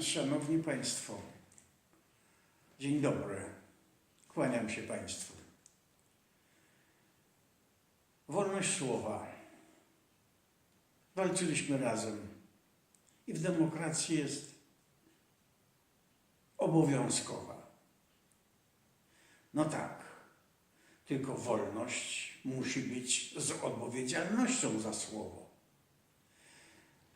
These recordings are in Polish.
Szanowni Państwo, dzień dobry. Kłaniam się Państwu. Wolność słowa. Walczyliśmy razem i w demokracji jest obowiązkowa. No tak, tylko wolność musi być z odpowiedzialnością za słowo.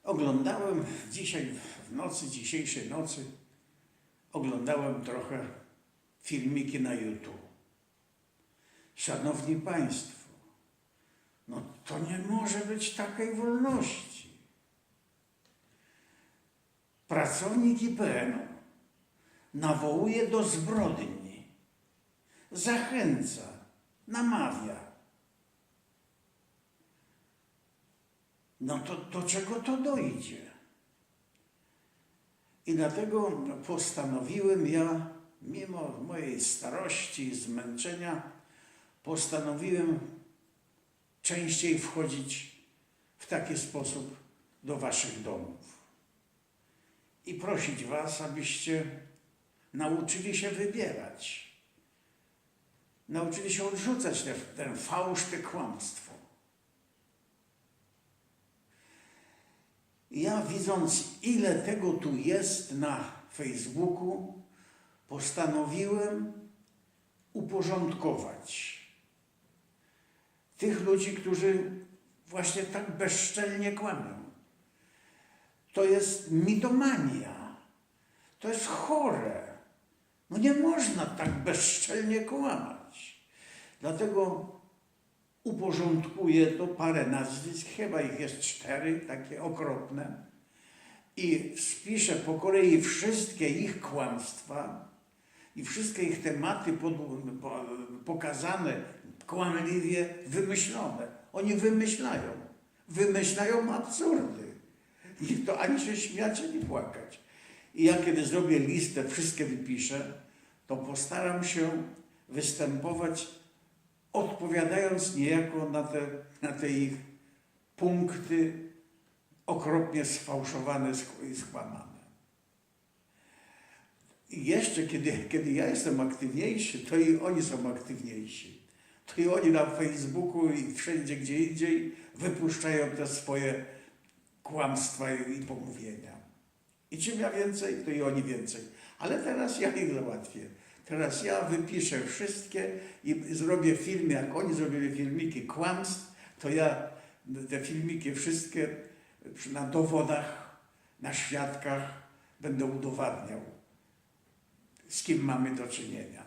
Oglądałem dzisiaj w nocy, dzisiejszej nocy, oglądałem trochę filmiki na YouTube. Szanowni Państwo, no to nie może być takiej wolności. Pracownik IPN-u nawołuje do zbrodni, zachęca, namawia. No to do czego to dojdzie? I dlatego postanowiłem ja, mimo mojej starości i zmęczenia, postanowiłem częściej wchodzić w taki sposób do Waszych domów i prosić Was, abyście nauczyli się wybierać, nauczyli się odrzucać ten, fałsz, te kłamstwo. Ja widząc, ile tego tu jest na Facebooku, postanowiłem uporządkować tych ludzi, którzy właśnie tak bezczelnie kłamią. To jest mitomania. To jest chore. No nie można tak bezczelnie kłamać. Dlatego uporządkuję to parę nazwisk, chyba ich jest cztery, takie okropne, i spiszę po kolei wszystkie ich kłamstwa i wszystkie ich tematy pokazane kłamliwie, wymyślone. Oni wymyślają, wymyślają absurdy. I to ani się śmiać, ani płakać. I ja kiedy zrobię listę, wszystkie wypiszę, to postaram się występować odpowiadając niejako na te, na te ich punkty okropnie sfałszowane i skłamane. I jeszcze, kiedy, kiedy ja jestem aktywniejszy, to i oni są aktywniejsi. To i oni na Facebooku i wszędzie gdzie indziej wypuszczają te swoje kłamstwa i, pomówienia. I czym ja więcej, to i oni więcej. Ale teraz ja ich załatwię. Teraz ja wypiszę wszystkie i zrobię film, jak oni zrobili filmiki kłamstw, to ja te filmiki wszystkie na dowodach, na świadkach będę udowadniał, z kim mamy do czynienia.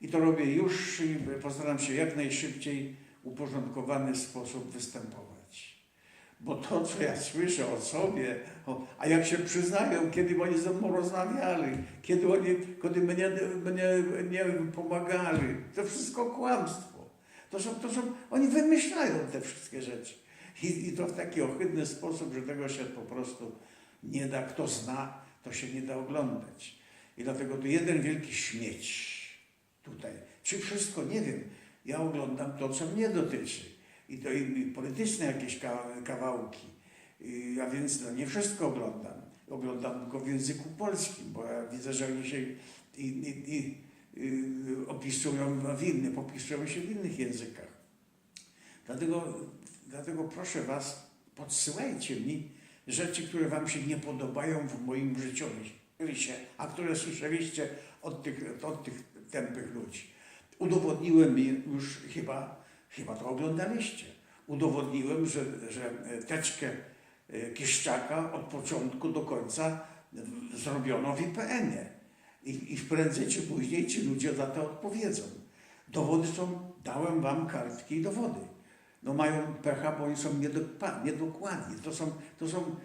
I to robię już i postaram się jak najszybciej uporządkowany sposób występować. Bo to, co ja słyszę o sobie, o, a jak się przyznają, kiedy oni ze mną rozmawiali, kiedy oni kiedy mnie, mnie nie pomagali, to wszystko kłamstwo. To są, to są, oni wymyślają te wszystkie rzeczy. I, I to w taki ohydny sposób, że tego się po prostu nie da, kto zna, to się nie da oglądać. I dlatego to jeden wielki śmieć tutaj. Czy wszystko, nie wiem. Ja oglądam to, co mnie dotyczy i to i polityczne jakieś kawałki. A więc no, nie wszystko oglądam. Oglądam tylko w języku polskim, bo ja widzę, że oni się i, i, i, i opisują w innych, popisują się w innych językach. Dlatego, dlatego proszę Was, podsyłajcie mi rzeczy, które Wam się nie podobają w moim życiorysie, a które słyszeliście od tych, od tych tępych ludzi. Udowodniłem już chyba Chyba to oglądaliście. Udowodniłem, że, że teczkę Kiszczaka od początku do końca zrobiono w IPN-ie. I, I prędzej czy później ci ludzie za to odpowiedzą. Dowody są, dałem wam kartki i dowody. No mają pecha, bo oni są niedokładni. To są, to są,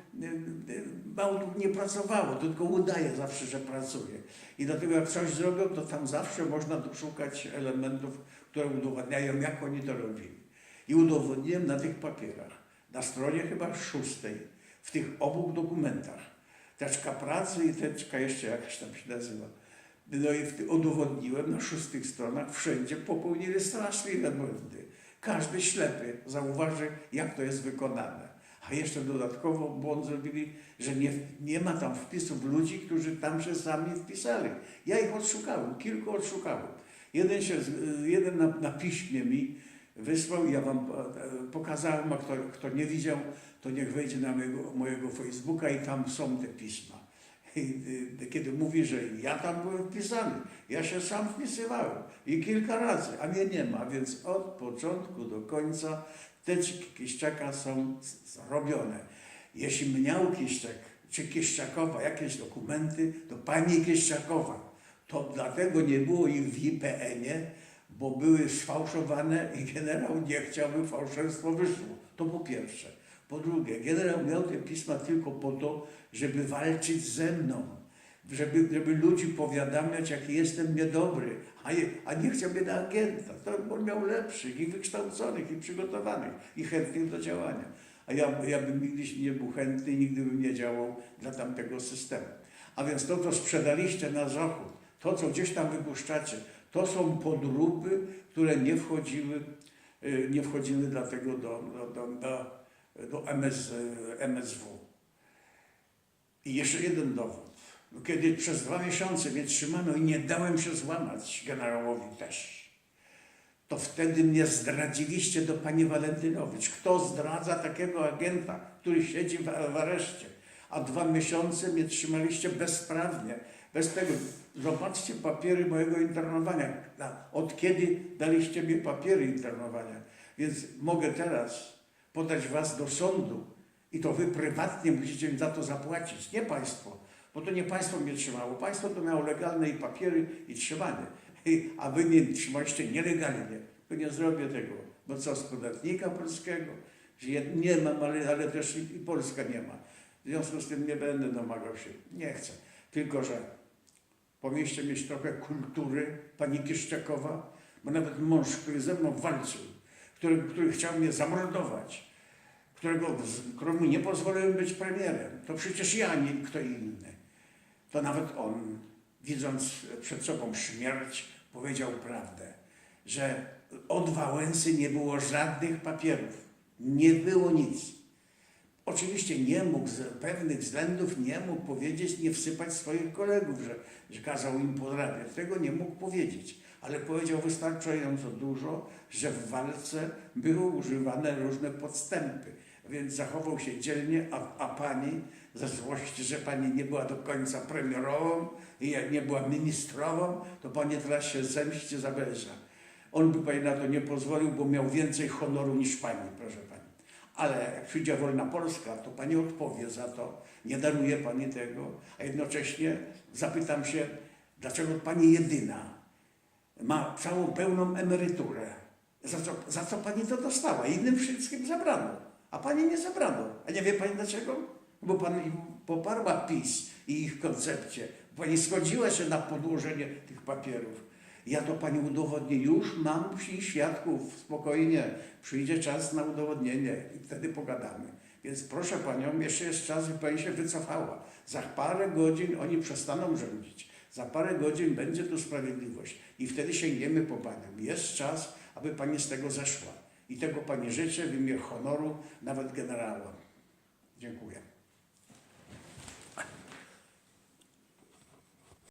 mało tu nie pracowało, tylko udaje zawsze, że pracuje. I dlatego jak coś zrobią, to tam zawsze można szukać elementów, które udowadniają, jak oni to robili. I udowodniłem na tych papierach, na stronie chyba szóstej, w tych obu dokumentach, teczka pracy i teczka jeszcze jakaś tam się nazywa. No i udowodniłem na szóstych stronach, wszędzie popełnili straszliwe błędy. Każdy ślepy zauważy, jak to jest wykonane. A jeszcze dodatkowo błąd zrobili, że nie, nie ma tam wpisów ludzi, którzy tam się sami wpisali. Ja ich odszukałem, kilku odszukałem. Jeden, się, jeden na, na piśmie mi wysłał, ja wam e, pokazałem, a kto, kto nie widział, to niech wejdzie na mojego, mojego Facebooka i tam są te pisma. Y, kiedy mówi, że ja tam byłem wpisany, ja się sam wpisywałem i kilka razy, a mnie nie ma, więc od początku do końca te Kiszczaka są zrobione. Jeśli miał Kiszczak czy Kiszczakowa jakieś dokumenty, to pani Kiszczakowa. To dlatego nie było ich w IPN-ie, bo były sfałszowane i generał nie chciał, by fałszerstwo wyszło. To po pierwsze. Po drugie, generał miał te pisma tylko po to, żeby walczyć ze mną, żeby, żeby ludzi powiadamiać, jaki jestem niedobry, a, je, a nie chciał mnie na agenta. To on miał lepszych i wykształconych, i przygotowanych, i chętnych do działania. A ja, ja bym nigdy nie był chętny, nigdy bym nie działał dla tamtego systemu. A więc to, co sprzedaliście na zachód, to, co gdzieś tam wypuszczacie, to są podróby, które nie wchodziły, y, nie wchodziły dlatego do, do, do, do, MS, MSW. I jeszcze jeden dowód. No, Kiedy przez dwa miesiące mnie trzymano i nie dałem się złamać generałowi też, to wtedy mnie zdradziliście do pani Walentynowicz. Kto zdradza takiego agenta, który siedzi w, w areszcie? A dwa miesiące mnie trzymaliście bezprawnie, bez tego. Zobaczcie papiery mojego internowania. Od kiedy daliście mi papiery internowania? Więc mogę teraz podać was do sądu i to wy prywatnie musicie mi za to zapłacić, nie państwo. Bo to nie państwo mnie trzymało. Państwo to miało legalne i papiery i trzymanie. A wy mnie trzymaliście nielegalnie. To nie zrobię tego. Bo co z podatnika polskiego? Nie mam, ale, ale też i Polska nie ma. W związku z tym nie będę domagał się. Nie chcę. Tylko, że powinniście mieć trochę kultury, pani Kiszczakowa, bo nawet mąż, który ze mną walczył, który, który chciał mnie zamordować, którego, któremu nie pozwoliłem być premierem, to przecież ja, nie kto inny. To nawet on, widząc przed sobą śmierć, powiedział prawdę, że od Wałęsy nie było żadnych papierów. Nie było nic. Oczywiście nie mógł z pewnych względów nie mógł powiedzieć, nie wsypać swoich kolegów, że, że kazał im podrabiać. Tego nie mógł powiedzieć, ale powiedział wystarczająco dużo, że w walce były używane różne podstępy. Więc zachował się dzielnie, a, a pani ze złości, że pani nie była do końca premierową i jak nie była ministrową, to pani teraz się zemści za. On by pani na to nie pozwolił, bo miał więcej honoru niż pani, proszę pani. Ale jak przyjdzie wolna Polska, to pani odpowie za to, nie daruje pani tego, a jednocześnie zapytam się, dlaczego pani jedyna ma całą pełną emeryturę. Za co, za co pani to dostała? Innym wszystkim zabrano, a pani nie zabrano. A nie wie pani dlaczego? Bo pani poparła PiS i ich koncepcję. Pani zgodziła się na podłożenie tych papierów. Ja to pani udowodnię. Już mam psi świadków, spokojnie. Przyjdzie czas na udowodnienie i wtedy pogadamy. Więc proszę panią, jeszcze jest czas, by pani się wycofała. Za parę godzin oni przestaną rządzić. Za parę godzin będzie tu sprawiedliwość i wtedy sięgniemy po panią. Jest czas, aby pani z tego zeszła. I tego pani życzę w imię honoru, nawet generała. Dziękuję.